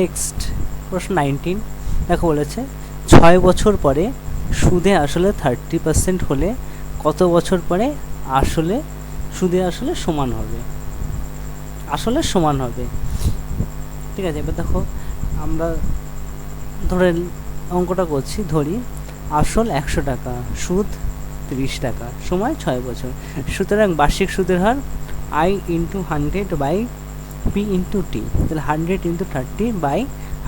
Next প্রশ্ন nineteen দেখো বলেছে, ছয় বছর পরে সুদে আসলে থার্টি পার্সেন্ট হলে কত বছর পরে আসলে সুদে আসলে সমান হবে? আসলে সমান হবে। ঠিক আছে, এবার দেখো, আমরা ধরে অঙ্কটা করছি, ধরি, আসল একশো টাকা, সুদ তিরিশ টাকা, সময় ছয় বছর। সুতরাং বার্ষিক সুদের হার I into hundred by P into T তাহলে hundred into thirty by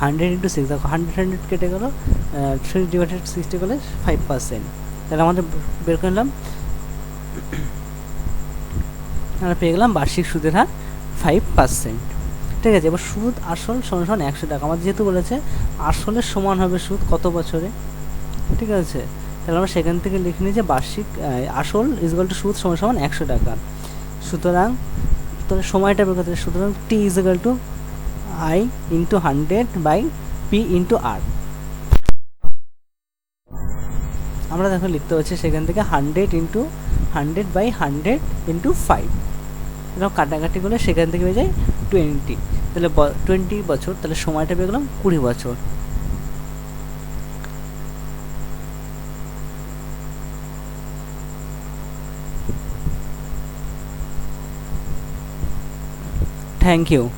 hundred into six দেখো হান্ড্রেড হান্ড্রেড কেটে গেলো থ্রি ডিভাইডেড সিক্সটি গেলে ফাইভ পার্সেন্ট তাহলে আমাদের বের করে নিলাম। আমরা পেয়ে গেলাম বার্ষিক সুদের হার ফাইভ পার্সেন্ট ঠিক আছে, এবার সুদ আসল সমান সমান একশো টাকা। আমাদের যেহেতু বলেছে আসলের সমান হবে সুদ কত বছরে? ঠিক আছে, তাহলে আমরা সেখান থেকে লিখে নিই যে বার্ষিক আসল ইজগাল টু সুদ সমান সমান একশো টাকা। সুতরাং তাহলে সময়টা বের করতে হবে। সুতরাং T is equal to I into hundred by P into R আমরা দেখো লিখতে হচ্ছে সেখান থেকে hundred into hundred by hundred into five এরকম কাটাকাটি করলে সেখান থেকে হয়ে যায় টোয়েন্টি তাহলে টোয়েন্টি বছর, তাহলে সময়টা পেয়ে গেলাম কুড়ি বছর। Thank you.